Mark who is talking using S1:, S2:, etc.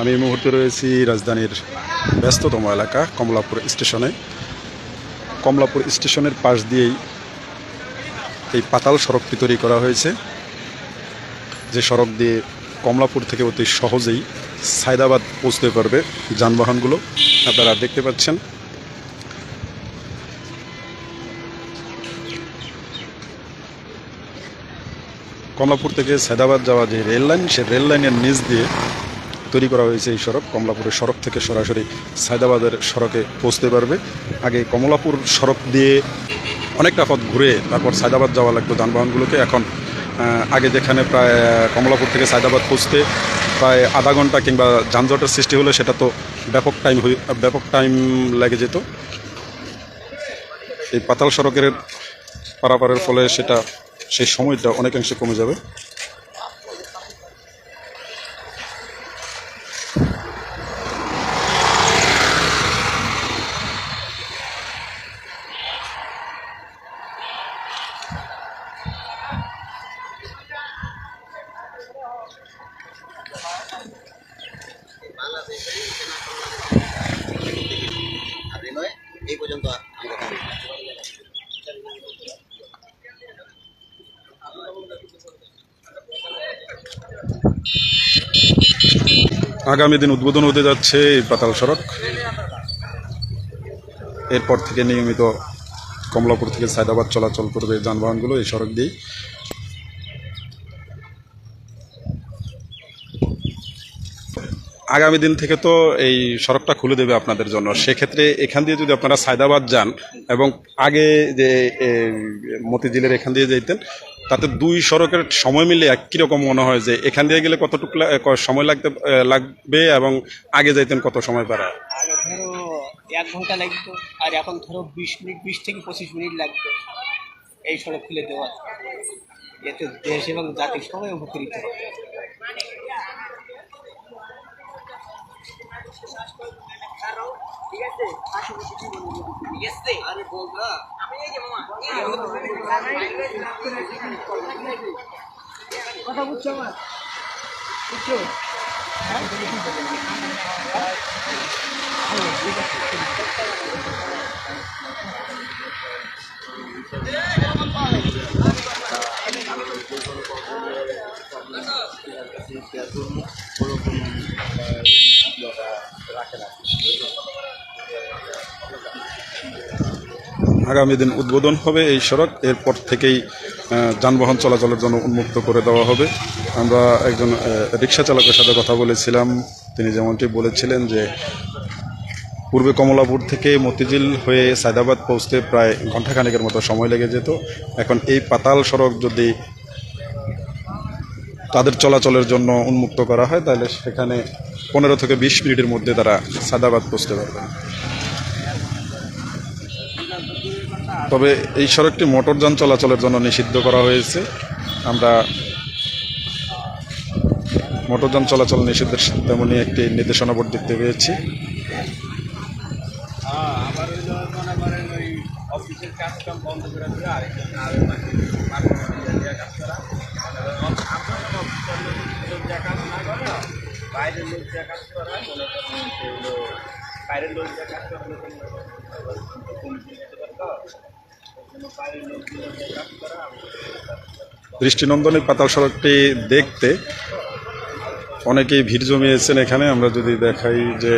S1: আমি এই মুহূর্তে রয়েছি রাজধানীর ব্যস্ততম এলাকা কমলাপুর স্টেশনে। কমলাপুর স্টেশনের পাশ দিয়েই এই পাতাল সড়কটি তৈরি করা হয়েছে। যে সড়ক দিয়ে কমলাপুর থেকে অতি সহজেই সায়দাবাদ পৌঁছতে পারবে যানবাহনগুলো, আপনারা দেখতে পাচ্ছেন। কমলাপুর থেকে সায়দাবাদ যাওয়া যে রেল লাইন সে রেল লাইনের নিচ দিয়ে তৈরি করা হয়েছে এই সড়ক। কমলাপুরের সড়ক থেকে সরাসরি সায়দাবাদের সড়কে পৌঁছতে পারবে। আগে কমলাপুর সড়ক দিয়ে অনেকটা পথ ঘুরে তারপর সায়দাবাদ যাওয়া লাগতো যানবাহনগুলোকে। এখন আগে যেখানে প্রায় কমলাপুর থেকে সায়দাবাদ পৌঁছতে প্রায় আধা ঘণ্টা কিংবা যানজটের সৃষ্টি হলে সেটা তো ব্যাপক টাইম ব্যাপক টাইম লেগে যেত। এই পাতাল সড়কের পারাপারের ফলে সেটা, সেই সময়টা অনেকাংশে কমে যাবে। আগামী দিন উদ্বোধন হতে যাচ্ছে এই পাতাল সড়ক। এরপর থেকে নিয়মিত কমলাপুর থেকে সায়দাবাদ চলাচল করবে যানবাহনগুলো এই সড়ক দিয়েই। আগামী দিন থেকে তো এই সড়কটা খুলে দেবে আপনাদের জন্য। সেক্ষেত্রে এখান দিয়ে যদি আপনারা সায়দাবাদ যান এবং আগে যে মতিঝিলের এখান দিয়ে যেতেন তাতে দুই সড়কের সময় মিলে একই রকম মনে হয় যে এখান দিয়ে গেলে কতটুকু সময় লাগতে লাগবে এবং আগে যাইতেন কত সময় পারা?
S2: ধরো এক ঘণ্টা লাগতো আর এখন ধরো বিশ মিনিট বিশ থেকে পঁচিশ মিনিট লাগতো এই সড়ক খুলে দেওয়া এতে দেশ এবং জাতির সবাই উপকৃত হবে। কথা বুঝছ আমার? বুঝছ?
S1: আগামী দিন উদ্বোধন হবে এই সড়ক। এরপর থেকেই যানবাহন চলাচলের জন্য উন্মুক্ত করে দেওয়া হবে। আমরা একজন রিক্সা চালকের সাথে কথা বলেছিলাম। তিনি যেমনটি বলেছিলেন যে, পূর্বে কমলাপুর থেকে মতিঝিল হয়ে সায়দাবাদ পৌঁছতে প্রায় ঘণ্টাখানেকের মতো সময় লেগে যেত। এখন এই পাতাল সড়ক যদি তাদের চলাচলের জন্য উন্মুক্ত করা হয়, তাহলে সেখানে পনেরো থেকে বিশ মিনিটের মধ্যে তারা সায়দাবাদ পৌঁছতে পারবে। তবে এই সড়কটি মোটরযান চলাচলের জন্য নিষিদ্ধ করা হয়েছে। আমরা মোটরযান চলাচল নিষিদ্ধের তেমনই একটি নির্দেশনা বোর্ড দেখতে পেয়েছি।
S2: বাইরের লোক যা কাজ করে
S1: দৃষ্টিনন্দনের পাতাল সড়কটি দেখতে অনেকেই ভিড় জমিয়েছেন এখানে। আমরা যদি দেখাই যে